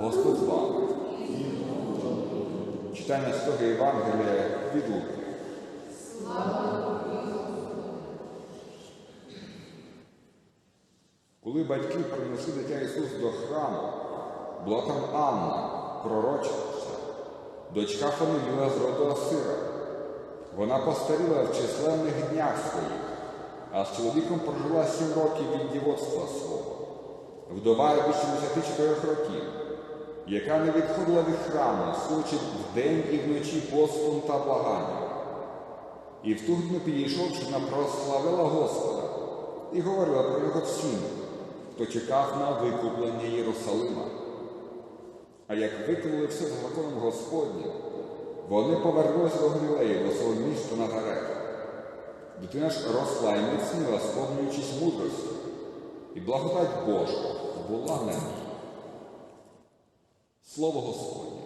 Господь з вами. Читання Святого Євангелія від Луки. Коли батьки принесли дитя Ісус до храму, була там Анна, пророчиця, дочка Фаниліла з роду Асира. Вона постаріла в численних днях своїх, а з чоловіком прожила сім років від дівоцтва свого, вдова 84 років, яка не відходила від храму, служить вдень і вночі постом та благанням. І в ту годину підійшовши, вона прославила Господа і говорила про нього всім, хто чекав на викуплення Єрусалима. А як виконали все за законом Господнім, вони повернулися до Галілеї, до свого міста Назарета. Дитина ж росла і міцніла, сповнюючись мудрості, і благодать Божа була ній. Слово Господнє.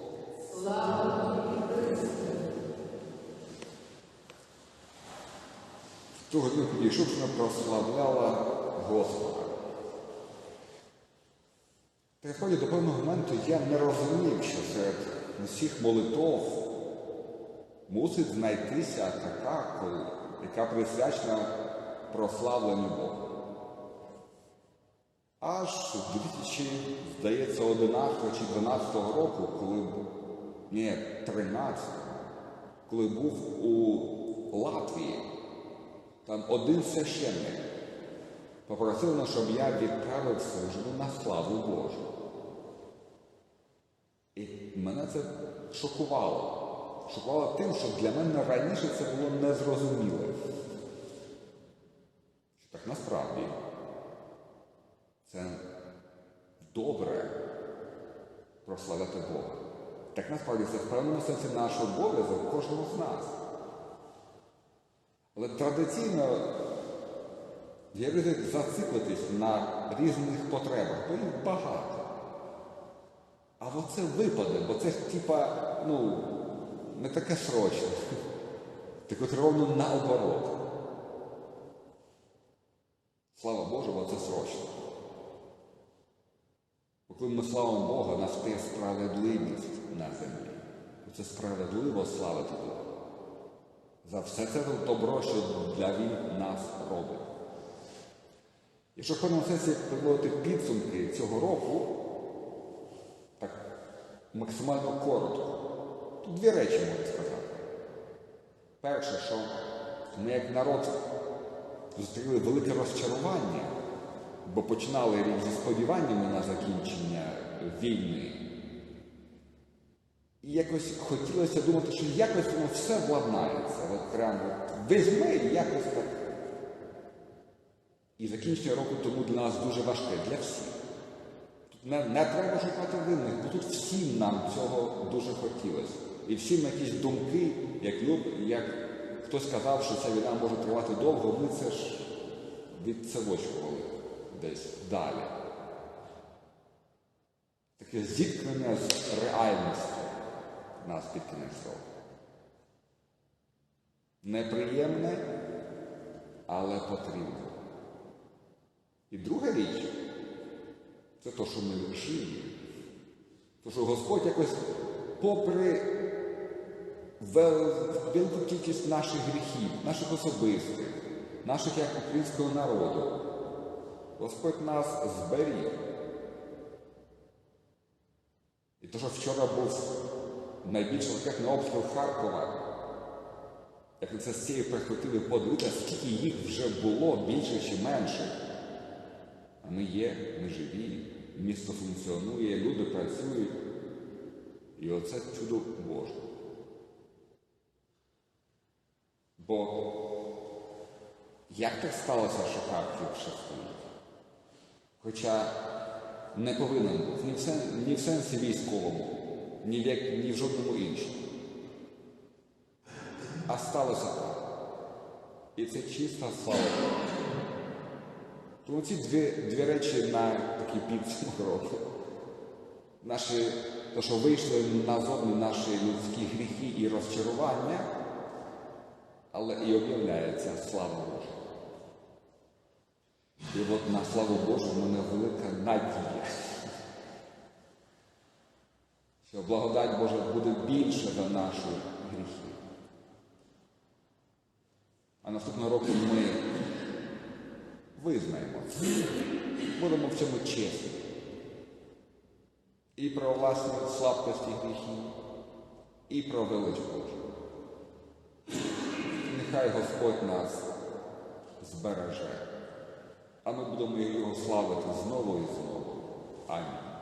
В ту годину підійшовши, вона прославляла Господа. Приході до певного моменту я не розумів, що серед усіх молитов мусить знайтися така, яка присвячена прославленню Бога. Аж в 2000, здається, 11 чи 12 року, коли ні, 13, коли був у Латвії, там один священник попросив мене, щоб я відправив службу на славу Божу. І мене це шокувало. Шокувало тим, що для мене раніше це було незрозуміле. Так насправді це добре прославляти Бога. Так насправді це в певному сенсі наш обов'язок кожного з нас. Але традиційно є ризик зациклитись на різних потребах, бо їх багато. А оце випаде, бо це ж типа, ну, не таке срочне. Так от ровно наоборот. Слава Богу, бо це срочно. Коли ми славимо Бога, настає справедливість на землі. Це справедливо славити Бога. За все це добро, що для Він нас робить. Якщо в певному сенсі підводити підсумки цього року, так максимально коротко, то дві речі можна сказати. Перше, що ми як народ зустріли велике розчарування, бо починали рік зі сподіваннями на закінчення війни. І якось хотілося думати, що якось воно все владнається. От прямо і якось так. І закінчення року тому для нас дуже важке, для всіх. Тут не, не треба шукати винних, бо тут всім нам цього дуже хотілося. І всім якісь думки, як, люб- як хтось сказав, що ця війна може тривати довго, ми це ж відсевочували десь далі. Таке зіткнення з реальністю нас під кінець. Неприємне, але потрібне. І друга річ це те, що ми живі. То, що Господь якось, попри вел- велику кількість наших гріхів, наших особистих, наших як українського народу, Господь нас зберіг. І те, що вчора був найбільший ракетний обстріл Харкова, як це з цієї перспективи подивитися, скільки їх вже було, більше чи менше. А ми є, ми живі, місто функціонує, люди працюють. І оце чудо Боже. Бо як так сталося, що Харків ще стоїть? Хоча не повинен був ні в, сен, ні в сенсі військовому, ні в, як, ні в жодному іншому. А сталося так. І це чиста слава Тому ці дві, дві речі на такий підсумок року. Наші, то, що вийшли назовні наші людські гріхи і розчарування, але і об'являється слава Божа. І от на славу Божу в мене велика надія. що благодать Божа буде більше за наші гріхи. А наступного року ми визнаємо це, будемо в цьому чесні. І про власні слабкості гріхів, і про велич Божу. Нехай Господь нас збереже, а ми будемо його славити знову і знову. Амінь.